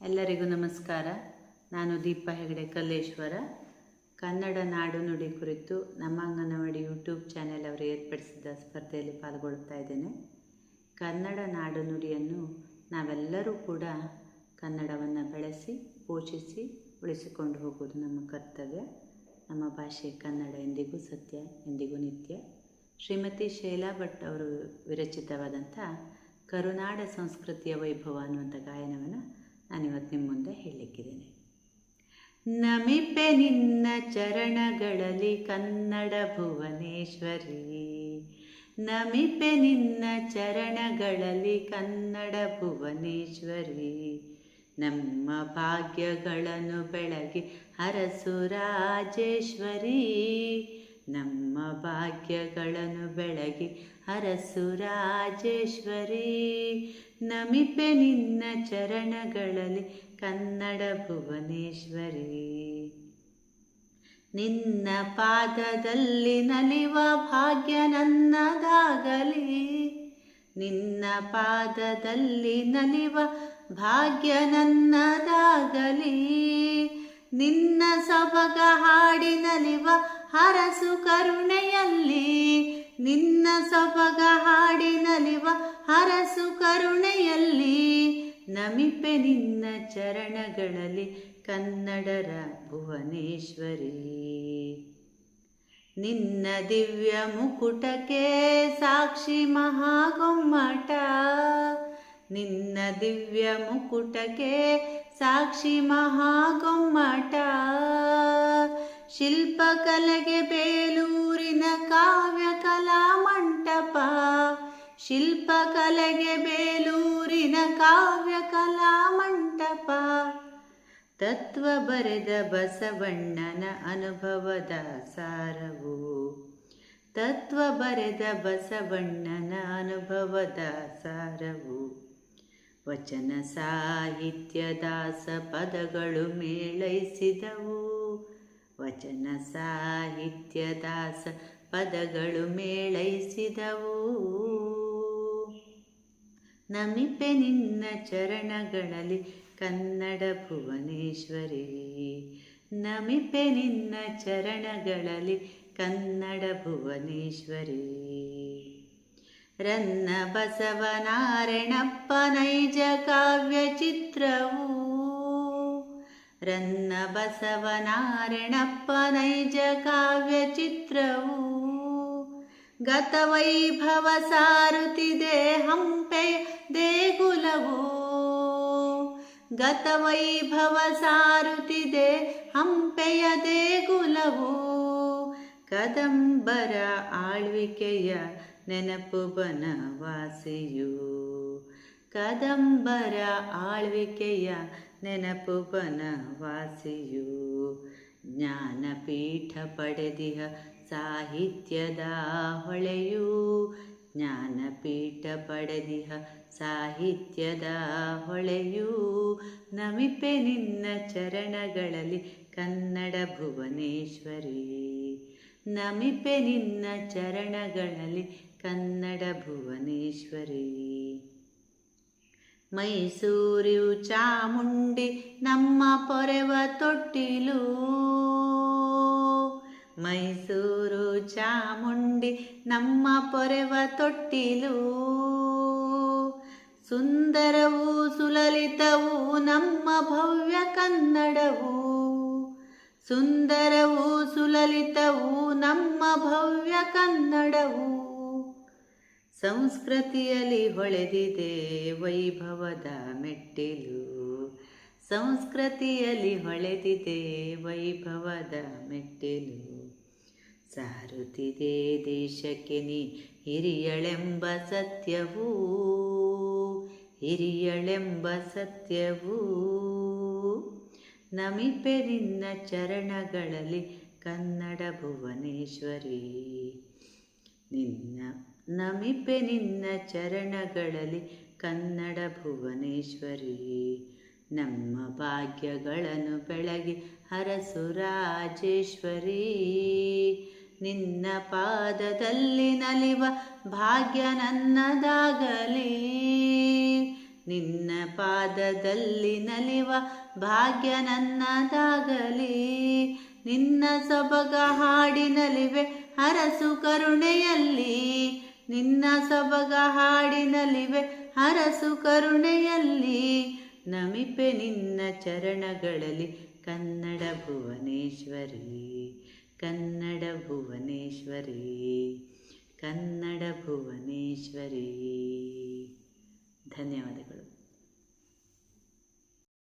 ಎಲ್ಲರಿಗೂ ನಮಸ್ಕಾರ. ನಾನು ದೀಪ ಹೆಗಡೆ ಕಲ್ಲೇಶ್ವರ. ಕನ್ನಡ ನಾಡು ನುಡಿ ಕುರಿತು ನಮ್ಮ ಅಂಗನವಾಡಿ ಯೂಟ್ಯೂಬ್ ಚಾನೆಲ್ ಅವರು ಏರ್ಪಡಿಸಿದ ಸ್ಪರ್ಧೆಯಲ್ಲಿ ಪಾಲ್ಗೊಳ್ತಾ ಇದ್ದೇನೆ. ಕನ್ನಡ ನಾಡು ನುಡಿಯನ್ನು ನಾವೆಲ್ಲರೂ ಕೂಡ ಕನ್ನಡವನ್ನು ಬೆಳೆಸಿ, ಪೋಷಿಸಿ, ಉಳಿಸಿಕೊಂಡು ಹೋಗುವುದು ನಮ್ಮ ಕರ್ತವ್ಯ. ನಮ್ಮ ಭಾಷೆ ಕನ್ನಡ ಎಂದಿಗೂ ಸತ್ಯ, ಎಂದಿಗೂ ನಿತ್ಯ. ಶ್ರೀಮತಿ ಶೈಲಾ ಭಟ್ ಅವರು ವಿರಚಿತವಾದಂಥ ಕರುನಾಡ ಸಂಸ್ಕೃತಿಯ ವೈಭವ ಅನ್ನುವಂಥ ಗಾಯನವನ್ನು ನಾನಿವತ್ತು ನಿಮ್ಮ ಮುಂದೆ ಹೇಳಲಿಕ್ಕಿದ್ದೇನೆ. ನಮಿಪೆ ನಿನ್ನ ಚರಣಗಳಲ್ಲಿ ಕನ್ನಡ ಭುವನೇಶ್ವರಿ. ನಮಿಪೆ ನಿನ್ನ ಚರಣಗಳಲ್ಲಿ ಕನ್ನಡ ಭುವನೇಶ್ವರಿ. ನಮ್ಮ ಭಾಗ್ಯಗಳನ್ನು ಬೆಳಗಿ ಹರಸು ರಾಜೇಶ್ವರಿ. ನಮ್ಮ ಭಾಗ್ಯಗಳನ್ನು ಬೆಳಗಿ ಹರಸು ರಾಜೇಶ್ವರಿ. ನಮಿಪೆ ನಿನ್ನ ಚರಣಗಳಲ್ಲಿ ಕನ್ನಡ ಭುವನೇಶ್ವರಿ. ನಿನ್ನ ಪಾದದಲ್ಲಿ ನಲಿವ ಭಾಗ್ಯ ನನ್ನದಾಗಲಿ. ನಿನ್ನ ಪಾದದಲ್ಲಿ ನಲಿವ ಭಾಗ್ಯ ನನ್ನದಾಗಲಿ. ನಿನ್ನ ಸೊಬಗ ಹಾಡಿನಲಿವ ಹರಸು ಕರುಣೆಯಲ್ಲಿ ನಿನ್ನ ಸೊಬಗ ಹಾಡಿನಲಿವ ಹರಸು ಕರುಣೆಯಲ್ಲಿ ನಮಿಪೆ ನಿನ್ನ ಚರಣಗಳಲ್ಲಿ ಕನ್ನಡರ ಭುವನೇಶ್ವರಿ. ನಿನ್ನ ದಿವ್ಯ ಮುಕುಟಕ್ಕೆ ಸಾಕ್ಷಿ ಮಹಾಗೊಮ್ಮಟ. ನಿನ್ನ ದಿವ್ಯ ಮುಕುಟಕ್ಕೆ ಸಾಕ್ಷಿ ಮಹಾಗೊಮ್ಮಟ. ಶಿಲ್ಪಕಲೆಗೆ ಬೇಲೂರಿನ ಕಾವ್ಯ ಕಲಾ ಮಂಟಪ. ಶಿಲ್ಪಕಲೆಗೆ ಬೇಲೂರಿನ ಕಾವ್ಯ ಕಲಾ ಮಂಟಪ. ತತ್ವ ಬರೆದ ಬಸವಣ್ಣನ ಅನುಭವದ ಸಾರವು. ತತ್ವ ಬರೆದ ಬಸವಣ್ಣನ ಅನುಭವದ ಸಾರವು. ವಚನ ಸಾಹಿತ್ಯ ದಾಸ ಪದಗಳು ಮೇಳೈಸಿದವು. ವಚನ ಸಾಹಿತ್ಯ ದಾಸ ಪದಗಳು ಮೇಳೈಸಿದವು. ನಮಿಪೆ ನಿನ್ನ ಚರಣಗಳಲ್ಲಿ ಕನ್ನಡ ಭುವನೇಶ್ವರಿ. ನಮಿಪೆ ನಿನ್ನ ಚರಣಗಳಲ್ಲಿ ಕನ್ನಡ ಭುವನೇಶ್ವರಿ. ರನ್ನ ಬಸವನಾರಾಯಣಪ್ಪ ನೈಜ ಕಾವ್ಯ ಚಿತ್ರವು. ರನ್ನ ಬಸವನಾರಣಪ್ಪ ನೈಜ ಕಾವ್ಯ ಚಿತ್ರವು. ಗತವೈಭವ ಸಾರುತ್ತಿದೆ ಹಂಪೆ ದೇಗುಲವು. ಗತವೈಭವ ಸಾರುತ್ತಿದೆ ಹಂಪೆಯ ದೇಗುಲವು. ಕದಂಬರ ಆಳ್ವಿಕೆಯ ನೆನಪು ಬನವಾಸಿಯು. ಕದಂಬರ ಆಳ್ವಿಕೆಯ ನೆನಪು ಬನವಾಸಿಯು ಜ್ಞಾನಪೀಠ ಪಡೆದಿಹ ಸಾಹಿತ್ಯದ ಹೊಳೆಯು. ಜ್ಞಾನಪೀಠ ಪಡೆದಿಹ ಸಾಹಿತ್ಯದ ಹೊಳೆಯು. ನಮಿಪೆ ನಿನ್ನ ಚರಣಗಳಲ್ಲಿ ಕನ್ನಡ ಭುವನೇಶ್ವರಿ. ನಮಿಪೆ ನಿನ್ನ ಚರಣಗಳಲ್ಲಿ ಕನ್ನಡ ಭುವನೇಶ್ವರಿ. ಮೈಸೂರು ಚಾಮುಂಡಿ ನಮ್ಮ ಪೊರೆವ ತೊಟ್ಟಿಲು. ಮೈಸೂರು ಚಾಮುಂಡಿ ನಮ್ಮ ಪೊರೆವ ತೊಟ್ಟಿಲು. ಸುಂದರವು ಸುಲಲಿತವು ನಮ್ಮ ಭವ್ಯ ಕನ್ನಡವು. ಸುಂದರವು ಸುಲಲಿತವು ನಮ್ಮ ಭವ್ಯ ಕನ್ನಡವು. ಸಂಸ್ಕೃತಿಯಲ್ಲಿ ಹೊಳೆದಿದೆ ವೈಭವದ ಮೆಟ್ಟಿಲು. ಸಂಸ್ಕೃತಿಯಲ್ಲಿ ಹೊಳೆದಿದೆ ವೈಭವದ ಮೆಟ್ಟಿಲು. ಸಾರುತ್ತಿದೆ ದೇಶಕ್ಕೆ ನೀ ಹಿರಿಯಳೆಂಬ ಸತ್ಯವೂ. ಹಿರಿಯಳೆಂಬ ಸತ್ಯವೂ. ನಮಿಪೆ ನಿನ್ನ ಚರಣಗಳಲ್ಲಿ ಕನ್ನಡ ಭುವನೇಶ್ವರಿ. ನಿನ್ನ ನಮಿಪೆ ನಿನ್ನ ಚರಣಗಳಲ್ಲಿ ಕನ್ನಡ ಭುವನೇಶ್ವರಿ. ನಮ್ಮ ಭಾಗ್ಯಗಳನ್ನು ಬೆಳಗಿ ಹರಸು ರಾಜೇಶ್ವರಿ. ನಿನ್ನ ಪಾದದಲ್ಲಿ ನಲಿವ ಭಾಗ್ಯ ನನ್ನದಾಗಲಿ. ನಿನ್ನ ಪಾದದಲ್ಲಿ ನಲಿವ ಭಾಗ್ಯ ನನ್ನದಾಗಲಿ. ನಿನ್ನ ಸೊಬಗ ಹಾಡಿನಲಿವೆ ಹರಸು ಕರುಣೆಯಲ್ಲಿ. ನಿನ್ನ ಸೊಬಗ ಹಾಡಿನಲಿವೆ ಹರಸು ಕರುಣೆಯಲ್ಲಿ. ನಮಿಪೆ ನಿನ್ನ ಚರಣಗಳಲ್ಲಿ ಕನ್ನಡ ಭುವನೇಶ್ವರಿ ಕನ್ನಡ ಭುವನೇಶ್ವರಿ ಕನ್ನಡ ಭುವನೇಶ್ವರಿ. ಧನ್ಯವಾದಗಳು.